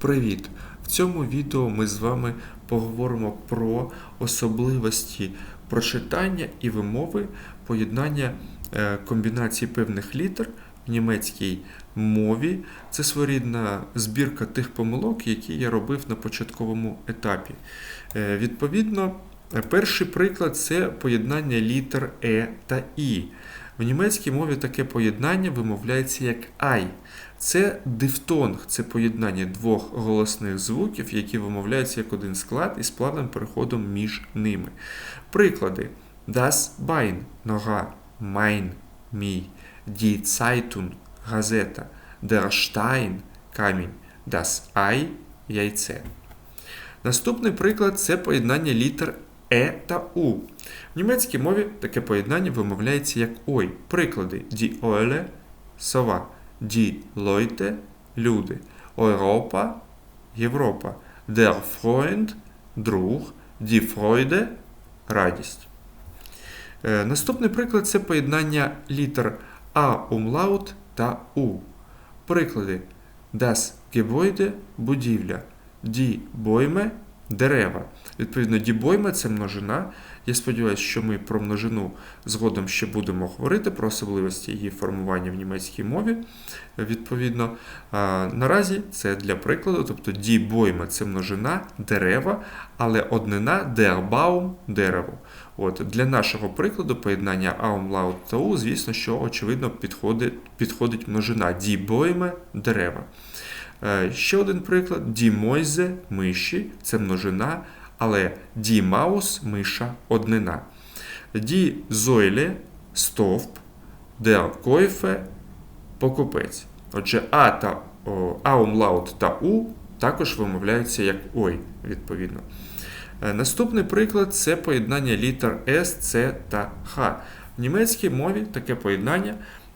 Привіт! В цьому відео ми з вами поговоримо про особливості прочитання і вимови поєднання е, комбінацій певних літер в німецькій мові. Це своєрідна збірка тих помилок, які я робив на початковому етапі. Е, Відповідно, перший приклад це поєднання літер Е та І. В німецькій мові таке поєднання вимовляється як ай. Це дифтонг, це поєднання двох голосних звуків, які вимовляються як один склад із плавним переходом між ними. Приклади: Das Bein – нога, mein – мій, Die Zeitung – газета, Der Stein – камінь, Das Ei – яйце. Наступний приклад це поєднання літер Е та У. В німецькій мові таке поєднання вимовляється як ой. Приклади: Die Eule – сова, Die Leute – люди, Europa – Європа, Der Freund – друг, Die Freude – радість. Е, Наступний приклад це поєднання літер А умлаут та У. Приклади: Das Gebäude – будівля, Die Bäume – дерева. Відповідно, die – це множина. Я сподіваюся, що ми про множину згодом ще будемо говорити про особливості її формування в німецькій мові. Відповідно, наразі це для прикладу, тобто die – це множина дерева, але однина Baum – дерево. От, для нашого прикладу поєднання Aumlaut та U, звісно, що очевидно підходить, підходить множина Bäume – дерева. Е, Ще один приклад: Mäuse – миші, це множина, але Maus – миша однина. Die Säule – стовп, der Käufe – покупець. Отже, А та о, Аумлаут та У також вимовляються як ой, відповідно. Е, Наступний приклад це поєднання літер С, С та Х. В німецькій мові таке поєднання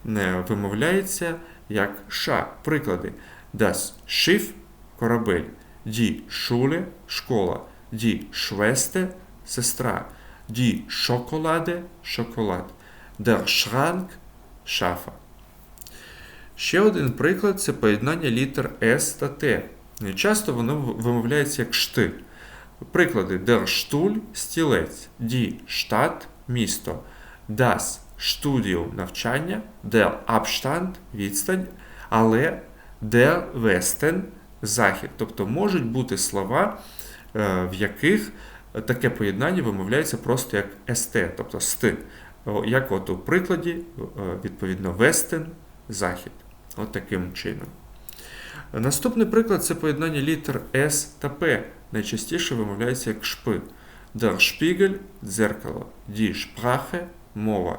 е, вимовляється як Ш. Приклади: Das Schiff – корабель, Die Schule – школа, Die Schwester – сестра, Die Schokolade – шоколад, Der Schrank – шафа. Ще один приклад це поєднання літер С та Т. Часто воно вимовляється як шти. Приклади: Der Stuhl – стілець, Die Stadt – місто, Das Studium – навчання, Der Abstand – відстань, але Der Westen – захід. Тобто можуть бути слова, е, в яких таке поєднання вимовляється просто як ст, тобто сти. О, Як от у прикладі, е, відповідно, Вестен – захід. От таким чином. Наступний приклад це поєднання літер С та П. Найчастіше вимовляється як шпи. Der Spiegel – дзеркало, Die Sprache – мова,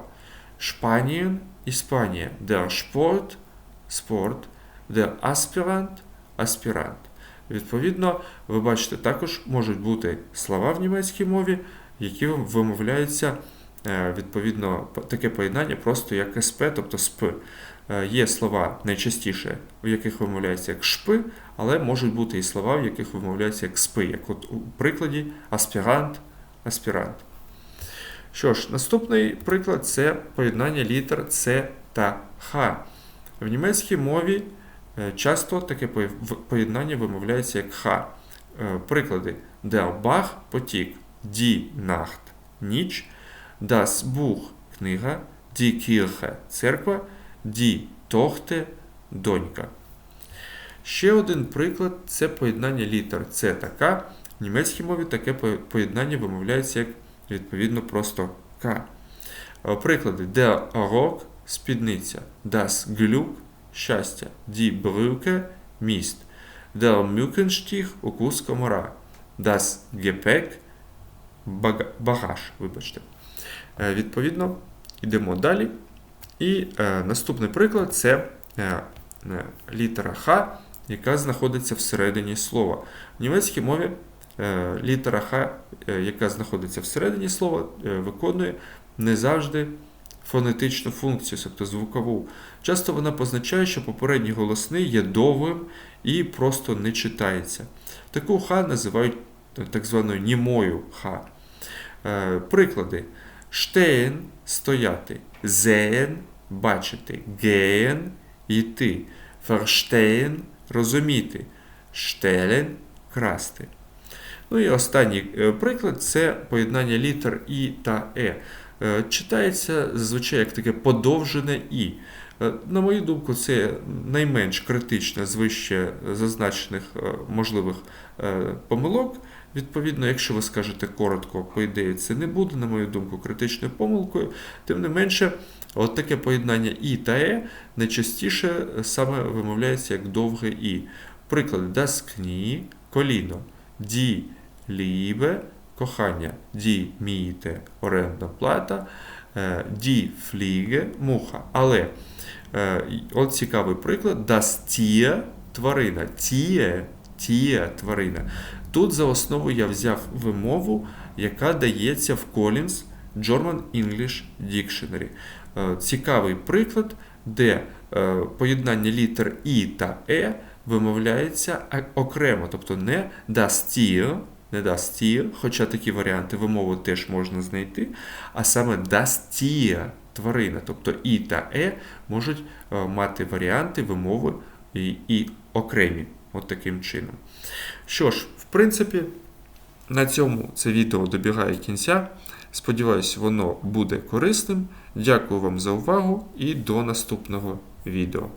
Spanien – Іспанія, Der Sport – спорт, Der Aspirant – аспірант. Відповідно, ви бачите, також можуть бути слова в німецькій мові, які вимовляються е, відповідно таке поєднання просто як СП, тобто СП. Е, Є слова найчастіше, в яких вимовляється як шпи, але можуть бути і слова, в яких вимовляється як спи, як от у прикладі аспірант, аспірант. Що ж, наступний приклад це поєднання літер С та Х. В німецькій мові часто таке поєднання вимовляється як Х. Е, Приклади: Der Bach – потік, Die Nacht – ніч, Das Buch – книга, Die Kirche – церква, Die Tochter – донька. Ще один приклад це поєднання літер С та К. В німецькій мові таке поєднання вимовляється як відповідно просто К. Е, Приклади: Der Rock – спідниця, Das Glück – щастя, Die Brücke – міст, Der Mückenstich – укус комара, Gepäck – бага- багаж. Вибачте. Е, Відповідно, йдемо далі. І е, наступний приклад це е, е, літера Х, яка знаходиться всередині слова. В німецькій мові е, літера Х, е, яка знаходиться всередині слова, е, виконує не завжди фонетичну функцію, тобто звукову. Часто вона позначає, що попередній голосний є довгим і просто не читається. Таку Х називають так званою німою Х. Е, Приклади: Stehen – стояти, sehen – бачити, gehen – йти, verstehen – розуміти, stehlen – красти. Ну і останній е, приклад це поєднання літер І та Е. Е, Читається зазвичай як таке подовжене І. Е, На мою думку, це найменш критичне з вище зазначених е, можливих помилок. Відповідно, якщо ви скажете коротко, по ідеї це не буде, на мою думку, критичною помилкою. Тим не менше, от таке поєднання І та Е найчастіше саме вимовляється як довге І. Приклад das Knie – коліно, die Liebe – кохання, die Miete – орендна плата, е, die Fliege – муха. Але е, от цікавий приклад das Tier – тварина, Tier – Tier – тварина. Тут за основу я взяв вимову, яка дається в Collins German English Dictionary. Е, Цікавий приклад, де поєднання літер І та Е вимовляється окремо, тобто не das Tier, не хоча такі варіанти вимови теж можна знайти, а саме das Tier – тварина, тобто І та Е можуть е, мати варіанти вимови і, і окремі, от таким чином. Що ж, в принципі, на цьому це відео добігає кінця. Сподіваюсь, воно буде корисним. Дякую вам за увагу і до наступного відео.